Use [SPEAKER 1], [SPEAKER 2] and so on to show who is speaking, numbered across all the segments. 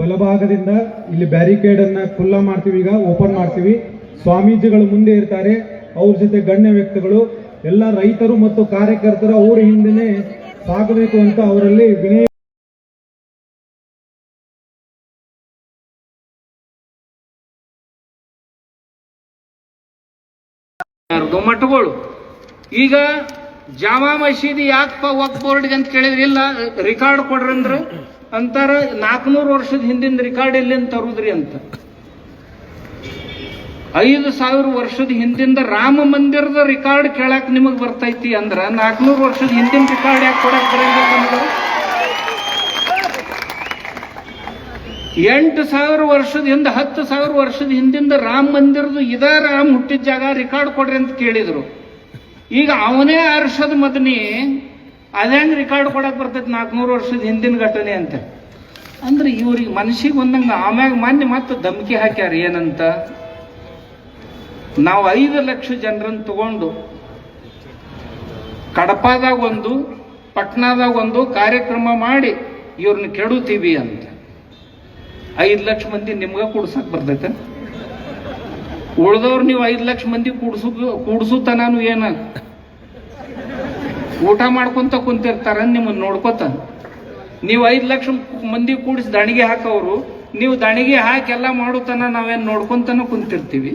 [SPEAKER 1] ಬಲಭಾಗದಿಂದ ಇಲ್ಲಿ ಬ್ಯಾರಿಕೇಡ್ ಅನ್ನ ಖುಲ್ಲಾ ಮಾಡ್ತೀವಿ, ಈಗ ಓಪನ್ ಮಾಡ್ತೀವಿ. ಸ್ವಾಮೀಜಿಗಳು ಮುಂದೆ ಇರ್ತಾರೆ, ಅವ್ರ ಜೊತೆ ಗಣ್ಯ ವ್ಯಕ್ತಿಗಳು, ಎಲ್ಲ ರೈತರು ಮತ್ತು ಕಾರ್ಯಕರ್ತರು ಅವ್ರ ಹಿಂದೆನೆ ಸಾಗಬೇಕು ಅಂತ ಅವರಲ್ಲಿ ವಿನಯ
[SPEAKER 2] ಮಠಗಳು. ಈಗ ಜಾಮಾ ಮಸೀದಿ ಯಾಕಪ್ಪ ವಕ್ ಬೋರ್ಡ್ಗೆ ಅಂತ ಕೇಳಿದ್ರಿ? ಇಲ್ಲ ರೆಕಾರ್ಡ್ ಕೊಡ್ರಿ ಅಂದ್ರೆ. ಅಂತಾರ ನಾಲ್ಕುನೂರು ವರ್ಷದ ಹಿಂದಿನ ರೆಕಾರ್ಡ್ ಎಲ್ಲಿಂದ ತರುದ್ರಿ ಅಂತ. ಐದು ಸಾವಿರ ವರ್ಷದ ಹಿಂದಿಂದ ರಾಮ ಮಂದಿರದ ರೆಕಾರ್ಡ್ ಕೇಳಕ್ ನಿಮಗೆ ಬರ್ತೈತಿ ಅಂದ್ರ ನಾಲ್ಕುನೂರು ವರ್ಷದ ಹಿಂದಿನ ರೆಕಾರ್ಡ್ ಯಾಕೆ ಕೊಡಕ್ ಬರಂಗಿಲ್ಲ ಎಂಟು ಸಾವಿರ ವರ್ಷದ ಹಿಂದೆ ಹತ್ತು ಸಾವಿರ ವರ್ಷದ ಹಿಂದಿಂದ ರಾಮ ಮಂದಿರದ ಇದ ರಾಮ್ ಹುಟ್ಟಿದ ಜಾಗ ರೆಕಾರ್ಡ್ ಕೊಡ್ರಿ ಅಂತ ಕೇಳಿದ್ರು. ಈಗ ಅವನೇ ಅರ್ಷದ ಮದನಿ ಅದ್ಯಾಂಗ ರೆಕಾರ್ಡ್ ಕೊಡಕ್ಕೆ ಬರ್ತೈತೆ ನಾಲ್ಕುನೂರು ವರ್ಷದ ಹಿಂದಿನ ಘಟನೆ ಅಂತ. ಅಂದ್ರೆ ಇವ್ರಿಗೆ ಮನಸ್ಸಿಗೆ ಬಂದಂಗೆ ಆಮ್ಯಾಗ ಮಾನ್ಯ ಮತ್ತೆ ಧಮಕಿ ಹಾಕ್ಯಾರ ಏನಂತ? ನಾವು ಐದು ಲಕ್ಷ ಜನರನ್ನು ತಗೊಂಡು ಕಡಪಾದಾಗ ಒಂದು, ಪಟ್ನಾದಾಗ ಒಂದು ಕಾರ್ಯಕ್ರಮ ಮಾಡಿ ಇವ್ರನ್ನ ಕೆಡುತ್ತೀವಿ ಅಂತ. ಐದು ಲಕ್ಷ ಮಂದಿ ನಿಮ್ಗೆ ಕೂಡ್ಸಕ್ ಬರ್ತೈತೆ. ಉಳ್ದವ್ರು ನೀವು ಐದು ಲಕ್ಷ ಮಂದಿ ಕೂಡ್ಸು ನಾನು ಏನ? ಊಟ ಮಾಡ್ಕೊಂತ ಕುಂತಿರ್ತಾರ ನಿಮ್ಮನ್ನ ನೋಡ್ಕೊತ ನೀವು ಐದು ಲಕ್ಷ ಮಂದಿ ಕೂಡಿಸಿ ದಣಿಗೆ ಹಾಕೋರು ನೀವು ದಣಿಗೆ ಹಾಕಿ ಎಲ್ಲ ಮಾಡೋತನ ನಾವೇನು ನೋಡ್ಕೊಂತನ ಕುಂತಿರ್ತೀವಿ.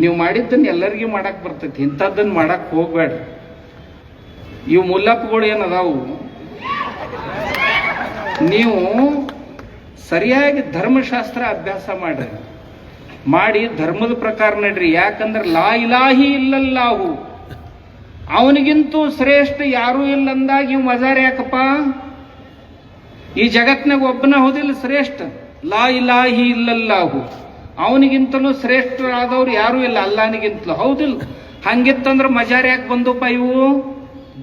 [SPEAKER 2] ನೀವು ಮಾಡಿದ್ದನ್ನು ಎಲ್ಲರಿಗೂ ಮಾಡಕ್ ಬರ್ತೈತಿ ಇಂಥದ್ದನ್ನ ಮಾಡಕ್ ಹೋಗ್ಬೇಡ್ರಿ. ಇವು ಮುಲ್ಲಪ್ಪಗಳು ಏನದಾವು? ನೀವು ಸರಿಯಾಗಿ ಧರ್ಮಶಾಸ್ತ್ರ ಅಭ್ಯಾಸ ಮಾಡ್ರಿ. ಮಾಡಿ ಧರ್ಮದ ಪ್ರಕಾರ ನಡ್ರಿ, ಯಾಕಂದ್ರೆ ಲಾ ಇಲಾಹಿ ಇಲ್ಲಲ್ಲಾಹು. ಅವನಿಗಿಂತೂ ಶ್ರೇಷ್ಠ ಯಾರೂ ಇಲ್ಲಂದಾಗ ಇವ್ ಮಜಾರ್ ಯಾಕಪ್ಪ? ಈ ಜಗತ್ನಾಗ ಒಬ್ಬನ ಹೋದಿಲ್ಲ ಶ್ರೇಷ್ಠ. ಲಾ ಇಲಾಹಿ ಇಲ್ಲಲ್ಲಾಹು. ಅವನಿಗಿಂತಲೂ ಶ್ರೇಷ್ಠರಾದವ್ರು ಯಾರೂ ಇಲ್ಲ, ಅಲ್ಲಾನಿಗಿಂತಲೂ. ಹೌದಿಲ್ಲ. ಹಂಗಿತ್ತಂದ್ರೆ ಮಜಾರ್ ಯಾಕೆ ಬಂದಪ್ಪ ಇವು?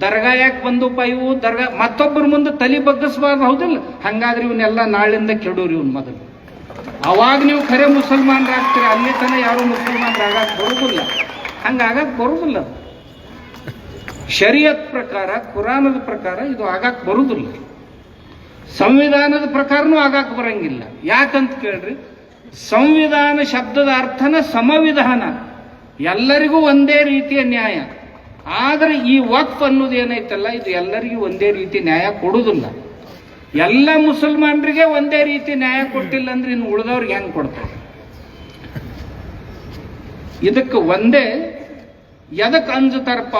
[SPEAKER 2] ದರ್ಗಾ ಯಾಕೆ ಬಂದಪ್ಪ ಇವು? ದರ್ಗಾ ಮತ್ತೊಬ್ಬರ ಮುಂದೆ ತಲೆ ಬಗ್ಗಿಸ್ಬಾರ್ದು, ಹೌದಿಲ್ಲ. ಹಂಗಾದ್ರೆ ಇವನ್ನೆಲ್ಲ ನಾಳಿಂದ ಕೆಡೋರಿ ಇವನ್ ಮೊದಲು ಅವಾಗ ನೀವು ಖರೆ ಮುಸಲ್ಮಾನರಾಗ್ತೀರಿ, ಅಲ್ಲಿ ತನಕ ಯಾರು ಮುಸಲ್ಮಾನರಾಗ ಬರುದಿಲ್ಲ. ಹಂಗಾಗ ಬರುದಿಲ್ಲ. ಶರಿಯತ್ ಪ್ರಕಾರ, ಕುರಾನದ ಪ್ರಕಾರ ಇದು ಆಗಕ್ಕೆ ಬರುವುದಿಲ್ಲ ಸಂವಿಧಾನದ ಪ್ರಕಾರನೂ ಆಗಕ್ಕೆ ಬರಂಗಿಲ್ಲ. ಯಾಕಂತ ಕೇಳ್ರಿ? ಸಂವಿಧಾನ ಶಬ್ದದ ಅರ್ಥನ ಸಮವಿಧಾನ. ಎಲ್ಲರಿಗೂ ಒಂದೇ ರೀತಿಯ ನ್ಯಾಯ. ಆದರೆ ಈ ವಕ್ಫ್ ಅನ್ನೋದು ಏನೈತಲ್ಲ, ಇದು ಎಲ್ಲರಿಗೂ ಒಂದೇ ರೀತಿ ನ್ಯಾಯ ಕೊಡುವುದಿಲ್ಲ ಎಲ್ಲ ಮುಸಲ್ಮಾನರಿಗೆ ಒಂದೇ ರೀತಿ ನ್ಯಾಯ ಕೊಟ್ಟಿಲ್ಲ ಅಂದ್ರೆ ಇನ್ನು ಉಳಿದವ್ರಿಗೆ ಹೆಂಗ್ ಕೊಡ್ತಾರೆ? ಇದಕ್ಕೆ ಒಂದೇ ಎದಕ್ಕೆ ಅಂಜತಾರಪ್ಪ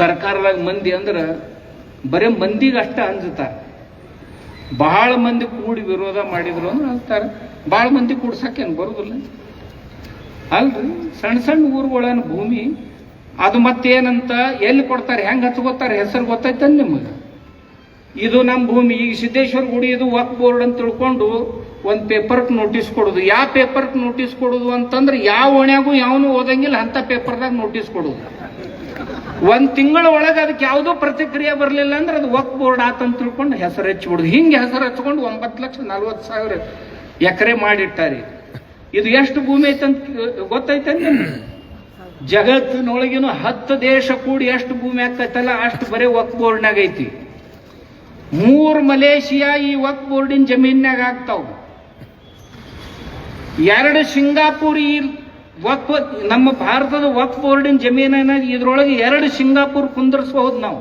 [SPEAKER 2] ಸರ್ಕಾರದಾಗ ಮಂದಿ ಅಂದ್ರೆ ಬರೇ ಮಂದಿಗೆ ಅಷ್ಟ ಅಂಜುತ್ತಾರೆ ಬಹಳ ಮಂದಿ ಕೂಡಿ ವಿರೋಧ ಮಾಡಿದ್ರು ಅಂದ್ರೆ ಅಂತಾರೆ. ಬಹಳ ಮಂದಿ ಕೂಡ್ಸಕ್ಕೇನು ಬರೋದಿಲ್ಲ. ಅಲ್ರಿ ಸಣ್ಣ ಸಣ್ಣ ಊರುಗಳೇನು ಭೂಮಿ, ಅದು ಮತ್ತೇನಂತ ಎಲ್ಲಿ ಕೊಡ್ತಾರೆ, ಹೆಂಗ್ ಹಚ್ಕೋತಾರೆ ಹೆಸರು ಗೊತ್ತೈತೆ ನಿಮಗೆ? ಇದು ನಮ್ಮ ಭೂಮಿ, ಈಗ ಸಿದ್ದೇಶ್ವರ ಗುಡಿ ಇದು ವಕ್ ಬೋರ್ಡ್ ಅಂತ ತಿಳ್ಕೊಂಡು ಒಂದು ಪೇಪರ್ಗೆ ನೋಟಿಸ್ ಕೊಡೋದು. ಯಾವ ಪೇಪರ್ಗೆ ನೋಟಿಸ್ ಕೊಡೋದು ಅಂತಂದ್ರೆ ಯಾವ ಓಣ್ಯಾಗೂ ಯಾವನು ಓದಂಗಿಲ್ಲ ಅಂಥ ಪೇಪರ್ದಾಗ ನೋಟಿಸ್ ಕೊಡೋದು. ಒಂದ್ ತಿಂಗಳ ಒಳಗೆ ಅದಕ್ಕೆ ಯಾವುದೋ ಪ್ರತಿಕ್ರಿಯೆ ಬರಲಿಲ್ಲ ಅಂದ್ರೆ ಅದು ವಕ್ ಬೋರ್ಡ್ ಆತಂತ ತಿಳ್ಕೊಂಡು ಹೆಸರು ಹಚ್ಚಿಬಿಡುದು ಹಿಂಗೆ ಹೆಸರು ಹಚ್ಕೊಂಡು ಒಂಬತ್ತು ಲಕ್ಷ ನಲ್ವತ್ತು ಸಾವಿರ ಎಕರೆ ಮಾಡಿಟ್ಟಾರಿ. ಇದು ಎಷ್ಟು ಭೂಮಿ ಐತಂತ ಗೊತ್ತೈತೆ ಜಗತ್ತಿನೊಳಗಿನ ಹತ್ತು ದೇಶ ಕೂಡಿ ಎಷ್ಟು ಭೂಮಿ ಆಗ್ತೈತಲ್ಲ, ಅಷ್ಟು ಬರೀ ವಕ್ ಬೋರ್ಡ್ನಾಗ ಐತಿ. ಮೂರು ಮಲೇಷಿಯಾ ಈ ವಕ್ ಬೋರ್ಡಿನ ಜಮೀನ್ಯಾಗ ಆಗ್ತಾವ. ಎರಡು ಸಿಂಗಾಪುರ್ ಈ ವಕ್ ನಮ್ಮ ಭಾರತದ ವಕ್ ಬೋರ್ಡಿನ ಜಮೀನನ್ನ ಇದ್ರೊಳಗೆ ಎರಡು ಸಿಂಗಾಪುರ್ ಕುಂದರ್ಸ್ಬಹುದು ನಾವು.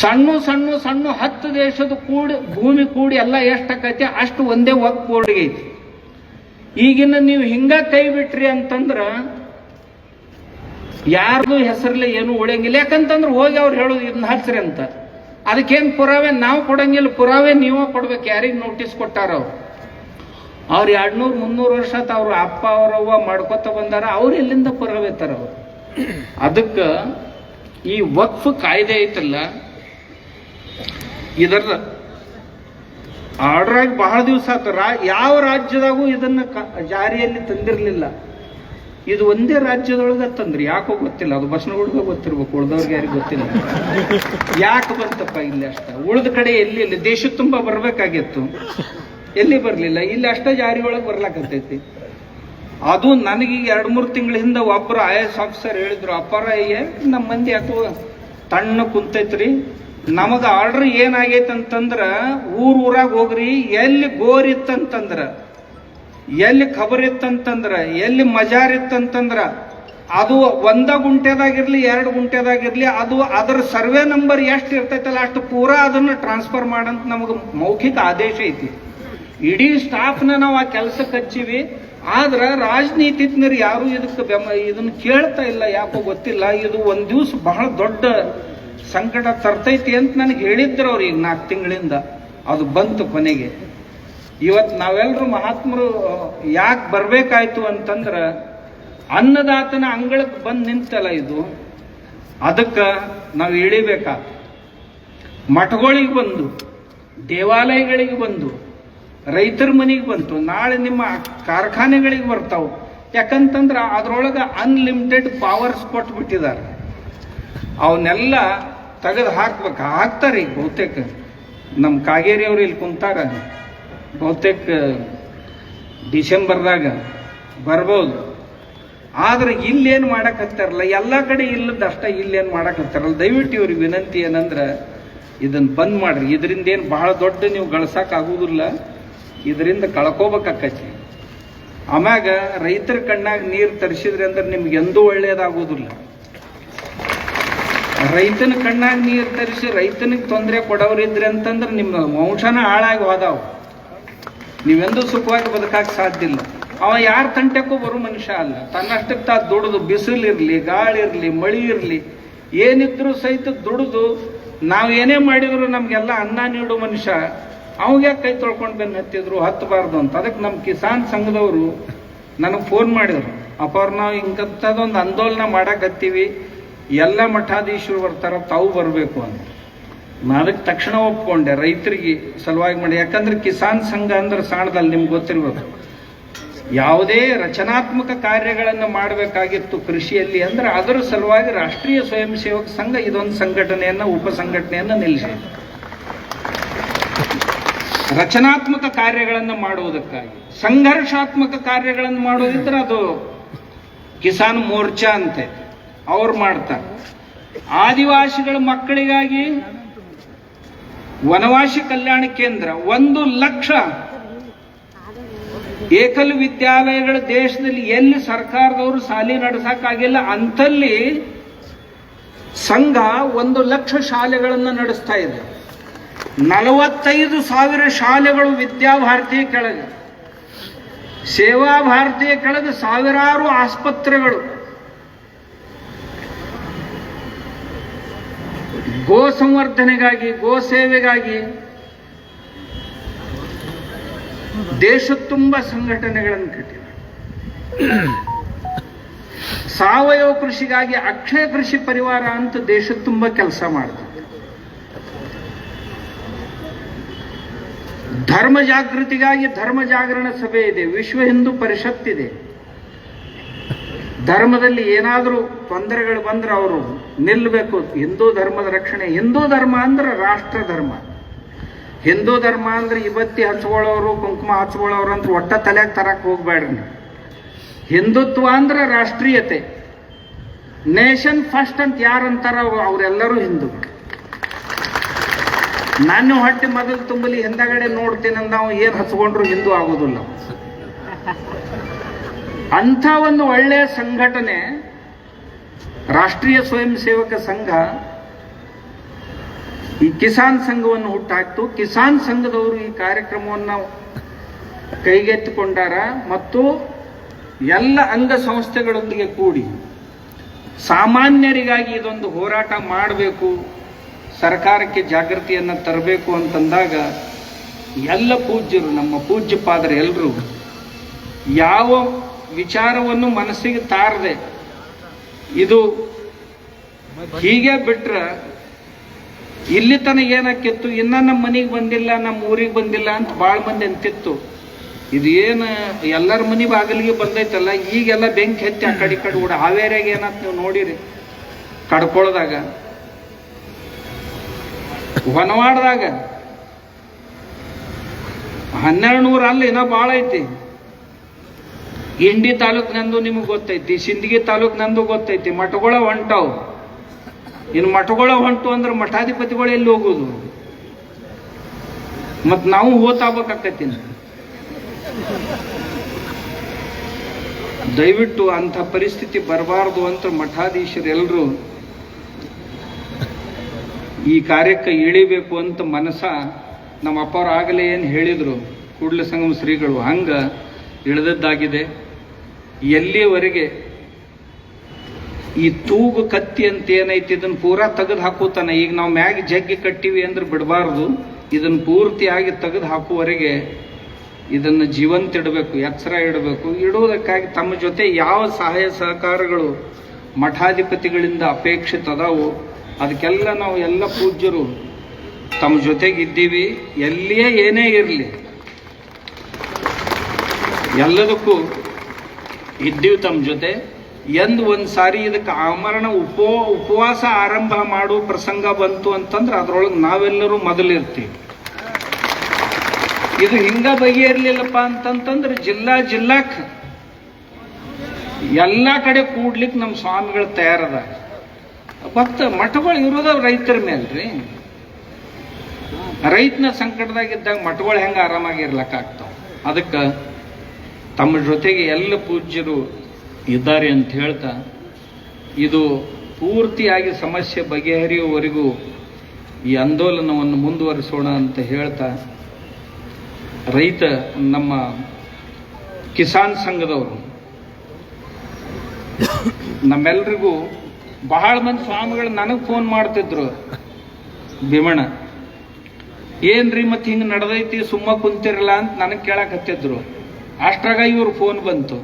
[SPEAKER 2] ಸಣ್ಣ ಸಣ್ಣ ಸಣ್ಣ ಹತ್ತು ದೇಶದ ಕೂಡಿ, ಭೂಮಿ ಕೂಡಿ ಎಲ್ಲ ಎಷ್ಟಕ್ಕೈತಿ, ಅಷ್ಟು ಒಂದೇ ವಕ್ ಬೋರ್ಡ್ಗೆ ಐತಿ. ಈಗಿನ ನೀವು ಹಿಂಗ ಕೈ ಬಿಟ್ರಿ ಅಂತಂದ್ರ ಯಾರ್ದು ಹೆಸರಲ್ಲೇ ಏನು ಉಳಿಯಂಗಿಲ್ಲ. ಯಾಕಂತಂದ್ರೆ ಹೋಗಿ ಅವ್ರು ಹೇಳೋದು, ಇದನ್ನ ಹಚ್ಚ್ರಿ ಅಂತ. ಅದಕ್ಕೇನು ಪುರಾವೆ ನಾವು ಕೊಡಂಗಿಲ್ಲ, ಪುರಾವೆ ನೀವೇ ಕೊಡ್ಬೇಕು, ಯಾರಿಗೆ ನೋಟಿಸ್ ಕೊಟ್ಟಾರ ಅವ್ರು. ಅವ್ರು ಎರಡ್ನೂರು, ಮುನ್ನೂರು ವರ್ಷ ಅವ್ರ ಅಪ್ಪ ಅವರವ್ವ ಮಾಡ್ಕೊತ ಬಂದಾರ, ಅವ್ರು ಎಲ್ಲಿಂದ ಪರವೇತಾರ ಅವರು? ಅದಕ್ಕೆ ಈ ವಕ್ಫ್ ಕಾಯ್ದೆ ಐತಲ್ಲ ಇದರ ಆರ್ಡರ್ ಆಗಿ ಬಹಳ ದಿವಸ ಆತರ ಯಾವ ರಾಜ್ಯದಾಗೂ ಇದನ್ನ ಜಾರಿಯಲ್ಲಿ ತಂದಿರಲಿಲ್ಲ. ಇದು ಒಂದೇ ರಾಜ್ಯದೊಳಗೆ ತಂದ್ರಿ, ಯಾಕೋ ಗೊತ್ತಿಲ್ಲ, ಅದು ಬಸವನಗುಡ್ಗ ಗೊತ್ತಿರ್ಬೇಕು, ಉಳ್ದವ್ರಿಗೆ ಯಾರಿಗೂ ಗೊತ್ತಿಲ್ಲ. ಯಾಕೆ ಬಂತಪ್ಪ ಇಲ್ಲಿ ಅಷ್ಟ? ಉಳಿದ ಕಡೆ ಎಲ್ಲಿ ದೇಶ ತುಂಬಾ ಬರ್ಬೇಕಾಗಿತ್ತು. ಎಲ್ಲಿ ಬರಲಿಲ್ಲ? ಇಲ್ಲಿ ಅಷ್ಟ ಜಾರಿ ಒಳಗೆ ಬರ್ಲಾಕತ್ತೈತಿ. ಅದು ನನಗೆ ಎರಡು ಮೂರು ತಿಂಗಳ ಹಿಂದೆ ಒಬ್ಬರು ಐ ಎಸ್ ಆಫೀಸರ್ ಹೇಳಿದ್ರು, ಅಪ್ಪಾರ ನಮ್ಮ ಮಂದಿ ಯಾಕೋ ತಣ್ಣ ಕುಂತೈತ್ರಿ? ನಮಗೆ ಆರ್ಡ್ರ್ ಏನಾಗೈತೆ ಅಂತಂದ್ರ ಊರ್ ಊರಾಗ ಹೋಗ್ರಿ, ಎಲ್ಲಿ ಗೋರ್ ಇತ್ತಂತಂದ್ರ, ಎಲ್ಲಿ ಖಬರ್ ಇತ್ತಂತಂದ್ರ, ಎಲ್ಲಿ ಮಜಾರ್ ಇತ್ತಂತಂದ್ರ, ಅದು ಒಂದ ಗುಂಟೆದಾಗಿರ್ಲಿ ಎರಡು ಗುಂಟೆದಾಗಿರ್ಲಿ ಅದು ಅದರ ಸರ್ವೆ ನಂಬರ್ ಎಷ್ಟು ಇರ್ತೈತಲ್ಲ ಅಷ್ಟು ಪೂರಾ ಅದನ್ನ ಟ್ರಾನ್ಸ್ಫರ್ ಮಾಡಂತ ನಮಗೆ ಮೌಖಿಕ ಆದೇಶ ಐತಿ. ಇಡೀ ಸ್ಟಾಫ್ನ ನಾವು ಆ ಕೆಲಸಕ್ಕೆ ಹಚ್ಚಿವಿ. ಆದ್ರೆ ರಾಜನೀತಿಜ್ಞರು ಯಾರು ಇದಕ್ಕೆ ಬೆಮ್ಮ, ಇದನ್ನ ಕೇಳ್ತಾ ಇಲ್ಲ, ಯಾಕೋ ಗೊತ್ತಿಲ್ಲ. ಇದು ಒಂದು ದಿವಸ ಬಹಳ ದೊಡ್ಡ ಸಂಕಟ ತರ್ತೈತಿ ಅಂತ ನನಗೆ ಹೇಳಿದ್ರು ಅವ್ರು ಈಗ ನಾಲ್ಕು ತಿಂಗಳಿಂದ. ಅದು ಬಂತು ಕೊನೆಗೆ. ಇವತ್ತು ನಾವೆಲ್ಲರೂ ಮಹಾತ್ಮರು, ಯಾಕೆ ಬರಬೇಕಾಯ್ತು ಅಂತಂದ್ರೆ ಅನ್ನದಾತನ ಅಂಗಳಕ್ಕೆ ಬಂದು ನಿಂತಲ್ಲ ಇದು. ಅದಕ್ಕೆ ನಾವು ಇಳಿಬೇಕಾ ಮಠಗಳಿಗೆ ಬಂದು, ದೇವಾಲಯಗಳಿಗೆ ಬಂದು ರೈತರ ಮನೆಗೆ ಬಂತು, ನಾಳೆ ನಿಮ್ಮ ಕಾರ್ಖಾನೆಗಳಿಗೆ ಬರ್ತಾವೆ. ಯಾಕಂತಂದ್ರೆ ಅದ್ರೊಳಗೆ ಅನ್ಲಿಮಿಟೆಡ್ ಪವರ್ಸ್ ಕೊಟ್ಬಿಟ್ಟಿದ್ದಾರೆ ಅವನ್ನೆಲ್ಲ ತೆಗೆದು ಹಾಕ್ಬೇಕು. ಹಾಕ್ತಾರೆ ಈಗ ಬಹುತೇಕ. ನಮ್ಮ ಕಾಗೇರಿಯವರು ಇಲ್ಲಿ ಕುಂತಾರ. ಬಹುತೇಕ ಡಿಸೆಂಬರ್ದಾಗ ಬರ್ಬೋದು. ಆದ್ರೆ ಇಲ್ಲೇನು ಮಾಡಕತ್ತಾರಲ್ಲ? ಎಲ್ಲ ಕಡೆ ಇಲ್ಲದಷ್ಟ ಇಲ್ಲಿ ಇಲ್ಲೇನು ಮಾಡಕತ್ತಾರಲ್ಲ? ದಯವಿಟ್ಟು ಇವ್ರಿಗೆ ವಿನಂತಿ ಏನಂದ್ರೆ ಇದನ್ನು ಬಂದ್ ಮಾಡಿರಿ. ಇದರಿಂದ ಏನು ಬಹಳ ದೊಡ್ಡ ನೀವು ಗಳಿಸೋಕ್ಕಾಗೋದಿಲ್ಲ ಇದರಿಂದ ಕಳ್ಕೋಬೇಕಾಕತಿ. ಆಮ್ಯಾಗ ರೈತರ ಕಣ್ಣಾಗ ನೀರು ತರಿಸಿದ್ರೆ ಅಂದ್ರೆ ನಿಮ್ಗೆ ಎಂದೂ ಒಳ್ಳೇದಾಗುವುದಿಲ್ಲ ರೈತನ ಕಣ್ಣಾಗ ನೀರು ತರಿಸಿ ರೈತನಿಗೆ ತೊಂದರೆ ಕೊಡೋರಿದ್ರಿ ಅಂತಂದ್ರೆ ನಿಮ್ಮ ವಂಶನ ಹಾಳಾಗಿ ಹೋದಾವ. ನೀವೆಂದೂ ಸುಖವಾಗಿ ಬದುಕಕ್ಕೆ ಸಾಧ್ಯ ಇಲ್ಲ. ಅವ ಯಾರ ತಂಟೆಕ್ಕೂ ಬರೋ ಮನುಷ್ಯ ಅಲ್ಲ. ತನ್ನಷ್ಟಕ್ಕೆ ತಾ ದುಡಿದು ಬಿಸಿಲಿರ್ಲಿ ಗಾಳಿ ಇರಲಿ, ಮಳಿ ಇರಲಿ, ಏನಿದ್ರೂ ಸಹಿತ ದುಡಿದು ನಾವು ಏನೇ ಮಾಡಿದ್ರು ನಮಗೆಲ್ಲ ಅನ್ನ ನೀಡೋ ಮನುಷ್ಯ ಅವಾಗ ಕೈ ತೊಳ್ಕೊಂಡು ಬೆನ್ನು ಹತ್ತಿದ್ರು? ಹತ್ತಬಾರ್ದು ಅಂತ. ಅದಕ್ಕೆ ನಮ್ಮ ಕಿಸಾನ್ ಸಂಘದವರು ನನಗೆ ಫೋನ್ ಮಾಡಿದ್ರು. ಅಪ್ಪಾರು ನಾವು ಇಂಥದ್ದೊಂದು ಆಂದೋಲನ ಮಾಡಕತ್ತೀವಿ ಎಲ್ಲ ಮಠಾಧೀಶರು ಬರ್ತಾರ, ತಾವು ಬರಬೇಕು ಅಂತ. ನಾ ಅದಕ್ಕೆ ತಕ್ಷಣ ಒಪ್ಕೊಂಡೆ ರೈತರಿಗೆ ಸಲುವಾಗಿ ಮಾಡಿ. ಯಾಕಂದ್ರೆ ಕಿಸಾನ್ ಸಂಘ ಅಂದ್ರೆ ಸಾಣದಲ್ಲಿ ನಿಮ್ಗೆ ಗೊತ್ತಿರ್ಬೇಕು. ಯಾವುದೇ ರಚನಾತ್ಮಕ ಕಾರ್ಯಗಳನ್ನು ಮಾಡಬೇಕಾಗಿತ್ತು ಕೃಷಿಯಲ್ಲಿ ಅಂದ್ರೆ ಅದರ ಸಲುವಾಗಿ ರಾಷ್ಟ್ರೀಯ ಸ್ವಯಂ ಸೇವಕ ಸಂಘ ಇದೊಂದು ಸಂಘಟನೆಯನ್ನು ಉಪ ಸಂಘಟನೆಯನ್ನ ನಿಲ್ಲಿಸಿದೆ ರಚನಾತ್ಮಕ ಕಾರ್ಯಗಳನ್ನು ಮಾಡುವುದಕ್ಕಾಗಿ. ಸಂಘರ್ಷಾತ್ಮಕ ಕಾರ್ಯಗಳನ್ನು ಮಾಡೋದಿದ್ರೆ ಅದು ಕಿಸಾನ್ ಮೋರ್ಚಾ ಅಂತೆ. ಅವ್ರು ಮಾಡ್ತಾರೆ. ಆದಿವಾಸಿಗಳ ಮಕ್ಕಳಿಗಾಗಿ ವನವಾಸಿ ಕಲ್ಯಾಣ ಕೇಂದ್ರ ಒಂದು ಲಕ್ಷ ಏಕಲ್ ವಿದ್ಯಾಲಯಗಳ ದೇಶದಲ್ಲಿ ಎಲ್ಲಿ ಸರ್ಕಾರದವರು ಸಾಲಿ ನಡೆಸಕ್ಕಾಗಿಲ್ಲ ಅಂತಲ್ಲಿ ಸಂಘ ಒಂದು ಲಕ್ಷ ಶಾಲೆಗಳನ್ನು ನಡೆಸ್ತಾ ಇದೆ. ನಲವತ್ತೈದು ಸಾವಿರ ಶಾಲೆಗಳು ವಿದ್ಯಾಭಾರತಿ ಕೆಳಗೆ. ಸೇವಾ ಭಾರತಿಯ ಕೆಳಗೆ ಸಾವಿರಾರು ಆಸ್ಪತ್ರೆಗಳು. ಗೋ ಸಂವರ್ಧನೆಗಾಗಿ, ಗೋ ಸೇವೆಗಾಗಿ ದೇಶ ತುಂಬ ಸಂಘಟನೆಗಳನ್ನು ಕಟ್ಟಿದೆ ಸಾವಯವ ಕೃಷಿಗಾಗಿ ಅಕ್ಷಯ ಕೃಷಿ ಪರಿವಾರ ಅಂತ ದೇಶ ತುಂಬ ಕೆಲಸ ಮಾಡ್ತದೆ. ಧರ್ಮ ಜಾಗೃತಿಗಾಗಿ ಧರ್ಮ ಜಾಗರಣ ಸಭೆ ಇದೆ. ವಿಶ್ವ ಹಿಂದೂ ಪರಿಷತ್ ಇದೆ. ಧರ್ಮದಲ್ಲಿ ಏನಾದರೂ ತೊಂದರೆಗಳು ಬಂದ್ರೆ ಅವರು ನಿಲ್ಲಬೇಕು ಹಿಂದೂ ಧರ್ಮದ ರಕ್ಷಣೆ. ಹಿಂದೂ ಧರ್ಮ ಅಂದ್ರೆ ರಾಷ್ಟ್ರ ಧರ್ಮ. ಹಿಂದೂ ಧರ್ಮ ಅಂದ್ರೆ ಇವತ್ತಿ ಹಚ್ಕೊಳ್ಳೋರು, ಕುಂಕುಮ ಹಚ್ಕೊಳ್ಳೋರು ಅಂತ ಒಟ್ಟ ತಲೆಗೆ ತರಕ್ ಹೋಗ್ಬೇಡ್ರಿ ಹಿಂದುತ್ವ ಅಂದ್ರೆ ರಾಷ್ಟ್ರೀಯತೆ. ನೇಷನ್ ಫಸ್ಟ್ ಅಂತ ಯಾರಂತಾರ ಅವರೆಲ್ಲರೂ ಹಿಂದೂಗಳು. ನಾನು ಹೊಟ್ಟೆ ಮೊದಲು ತುಂಬಲಿ ಹಿಂದಗಡೆ ನೋಡ್ತೀನಿ ನಾವು ಏನು ಹಚ್ಕೊಂಡ್ರು ಹಿಂದೂ ಆಗೋದಿಲ್ಲ. ಅಂಥ ಒಂದು ಒಳ್ಳೆಯ ಸಂಘಟನೆ, ರಾಷ್ಟ್ರೀಯ ಸ್ವಯಂ ಸೇವಕ ಸಂಘ, ಈ ಕಿಸಾನ್ ಸಂಘವನ್ನು ಹುಟ್ಟಾಕ್ತು. ಕಿಸಾನ್ ಸಂಘದವರು ಈ ಕಾರ್ಯಕ್ರಮವನ್ನು ಕೈಗೆತ್ತಿಕೊಂಡಾರ ಮತ್ತು ಎಲ್ಲ ಅಂಗ ಸಂಸ್ಥೆಗಳೊಂದಿಗೆ ಕೂಡಿ ಸಾಮಾನ್ಯರಿಗಾಗಿ ಇದೊಂದು ಹೋರಾಟ ಮಾಡಬೇಕು. ಸರ್ಕಾರಕ್ಕೆ ಜಾಗೃತಿಯನ್ನು ತರಬೇಕು ಅಂತಂದಾಗ ಎಲ್ಲ ಪೂಜ್ಯರು, ನಮ್ಮ ಪೂಜ್ಯ ಪಾದರು ಎಲ್ಲರೂ ಯಾವ ವಿಚಾರವನ್ನು ಮನಸ್ಸಿಗೆ ತಾರದೆ ಇದು ಹೀಗೆ ಬಿಟ್ರೆ ಇಲ್ಲಿ ತನಕ ಏನಕ್ಕಿತ್ತು? ಇನ್ನ ನಮ್ಮ ಮನೆಗೆ ಬಂದಿಲ್ಲ, ನಮ್ಮ ಊರಿಗೆ ಬಂದಿಲ್ಲ ಅಂತ ಭಾಳ ಮಂದಿ ಅಂತಿತ್ತು. ಇದು ಏನು ಎಲ್ಲರ ಮನೆ ಬಾಗಿಲಿಗೆ ಬಂದೈತಲ್ಲ, ಈಗೆಲ್ಲ ಬೆಂಕಿ ಹತ್ತಿ ಆ ಕಡೆ ಕಡೆ ಓಡ ಹಾವೇರಿಯಾಗ ಏನಂತ ನೀವು ನೋಡಿರಿ, ಕಡ್ಕೊಳ್ದಾಗ. ಹೊನವಾಡದಾಗ ಹನ್ನೆರಡು ನೂರ ಅಲ್ಲಿ ಏನೋ ಭಾಳ ಐತಿ. ಇಂಡಿ ತಾಲೂಕ್ ನಂದು ನಿಮಗೆ ಗೊತ್ತೈತಿ, ಸಿಂದಗಿ ತಾಲೂಕ್ ನಂದು ಗೊತ್ತೈತಿ, ಮಠಗಳ ಹೊಂಟಾವ್. ಇನ್ನು ಮಠಗಳ ಹೊಂಟು ಅಂದ್ರೆ ಮಠಾಧಿಪತಿಗಳು ಎಲ್ಲಿ ಹೋಗುದು? ಮತ್ತು ನಾವು ಹೋತಾಗಬೇಕಾಕತ್ತಿ ದಯವಿಟ್ಟು ಅಂಥ ಪರಿಸ್ಥಿತಿ ಬರಬಾರ್ದು ಅಂತ ಮಠಾಧೀಶರೆಲ್ಲರೂ ಈ ಕಾರ್ಯಕ್ಕೆ ಇಳಿಬೇಕು ಅಂತ ಮನಸ ನಮ್ಮ ಅಪ್ಪವ್ರು ಆಗಲೇ ಏನು ಹೇಳಿದರು. ಕೂಡಲ ಸಂಗಮ ಶ್ರೀಗಳು, ಹಂಗೆ ಇಳಿದದ್ದಾಗಿದೆ. ಎಲ್ಲಿವರೆಗೆ ಈ ತೂಗು ಕತ್ತಿ ಅಂತ ಏನೈತಿ, ಇದನ್ನು ಪೂರಾ ತೆಗೆದು ಹಾಕೋತಾನೆ ಈಗ ನಾವು ಮ್ಯಾಗ ಜಗ್ಗಿ ಕಟ್ಟಿವಿ ಅಂದ್ರೆ ಬಿಡಬಾರ್ದು. ಇದನ್ನು ಪೂರ್ತಿಯಾಗಿ ತೆಗೆದು ಹಾಕುವವರೆಗೆ ಇದನ್ನು ಜೀವಂತ ಇಡಬೇಕು, ಎಚ್ಚರ ಇಡಬೇಕು. ಇಡುವುದಕ್ಕಾಗಿ ತಮ್ಮ ಜೊತೆ ಯಾವ ಸಹಾಯ ಸಹಕಾರಗಳು ಮಠಾಧಿಪತಿಗಳಿಂದ ಅಪೇಕ್ಷಿತ ಅದಾವು ಅದಕ್ಕೆಲ್ಲ ನಾವು ಎಲ್ಲ ಪೂಜ್ಯರು ತಮ್ಮ ಜೊತೆಗಿದ್ದೀವಿ. ಎಲ್ಲಿಯೇ ಏನೇ ಇರಲಿ, ಎಲ್ಲದಕ್ಕೂ ಇದ್ದೀವಿ ತಮ್ಮ ಜೊತೆ. ಎಂದು ಒಂದು ಸಾರಿ ಇದಕ್ಕೆ ಆಮರಣ ಉಪೋ, ಉಪವಾಸ ಆರಂಭ ಮಾಡುವ ಪ್ರಸಂಗ ಬಂತು ಅಂತಂದ್ರೆ ಅದ್ರೊಳಗೆ ನಾವೆಲ್ಲರೂ ಮೊದಲಿರ್ತೀವಿ. ಇದು ಹಿಂಗ ಬಗೆಯಿರ್ಲಿಲ್ಲಪ್ಪ ಅಂತಂತಂದ್ರೆ ಜಿಲ್ಲಾ ಜಿಲ್ಲಾಕ್ ಎಲ್ಲ ಕಡೆ ಕೂಡ್ಲಿಕ್ಕೆ ನಮ್ಮ ಸ್ವಾಮಿಗಳು ತಯಾರದ ಭಕ್ತ ಮಠಗಳು ಇರೋದ ರೈತರ ಮೇಲೆ ರೀ ರೈತನ ಸಂಕಟದಾಗಿದ್ದಾಗ ಮಠಗಳು ಹೆಂಗೆ ಆರಾಮಾಗಿ ಆಗ್ತಾವೆ? ಅದಕ್ಕೆ ತಮ್ಮ ಜೊತೆಗೆ ಎಲ್ಲ ಪೂಜ್ಯರು ಇದ್ದಾರೆ ಅಂತ ಹೇಳ್ತಾ, ಇದು ಪೂರ್ತಿಯಾಗಿ ಸಮಸ್ಯೆ ಬಗೆಹರಿಯುವವರೆಗೂ ಈ ಆಂದೋಲನವನ್ನು ಮುಂದುವರಿಸೋಣ ಅಂತ ಹೇಳ್ತಾ, ರೈತ ನಮ್ಮ ಕಿಸಾನ್ ಸಂಘದವರು, ನಮ್ಮೆಲ್ರಿಗೂ ಬಹಳ ಮಂದಿ ಸ್ವಾಮಿಗಳು ನನಗೆ ಫೋನ್ ಮಾಡ್ತಿದ್ರು. ಭೀಮಣ್ಣ, ಏನ್ರಿ ಮತ್ತೆ ಹಿಂಗೆ ನಡೆದೈತಿ, ಸುಮ್ಮ ಕುಂತಿರಲ್ಲ ಅಂತ ನನಗೆ ಕೇಳಕ್ ಹತ್ತಿದ್ರು ಅಷ್ಟ್ರಾಗ ಇವ್ರು ಫೋನ್ ಬಂತು.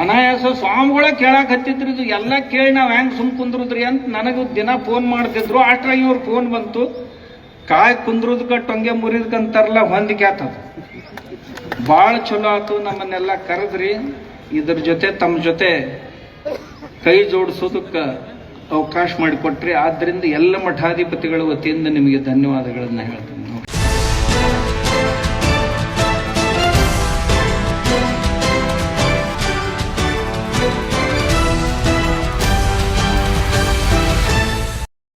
[SPEAKER 2] ಅನಾಯಾಸ ಸ್ವಾಮಿಗಳ ಕೇಳಕ್ ಹತ್ತಿದ್ರು ಇದು ಎಲ್ಲ ಕೇಳಿ ನಾವು ಹೆಂಗ್ ಸುಮ್ ಕುಂದ್ರುದ್ರಿ ಅಂತ ನನಗೆ ದಿನ ಫೋನ್ ಮಾಡ್ತಿದ್ರು. ಅಷ್ಟ್ರಾಗ ಇವ್ರು ಫೋನ್ ಬಂತು. ಕಾಯ್ ಕುಂದ್ರದ್ಕ ಟೊಂಗೆ ಮುರಿದ್ಕಂತಾರಲ್ಲ ಹೊಂದಿಕೆ ಆತದ ಭಾಳ ಚಲೋ ಆತು ನಮ್ಮನ್ನೆಲ್ಲ ಕರೆದ್ರಿ. ಇದ್ರ ಜೊತೆ ತಮ್ಮ ಜೊತೆ ಕೈ ಜೋಡಿಸೋದಕ್ಕೆ ಅವಕಾಶ ಮಾಡಿಕೊಟ್ರಿ ಆದ್ದರಿಂದ ಎಲ್ಲ ಮಠಾಧಿಪತಿಗಳ ವತಿಯಿಂದ ನಿಮಗೆ ಧನ್ಯವಾದಗಳನ್ನು ಹೇಳ್ತೀನಿ.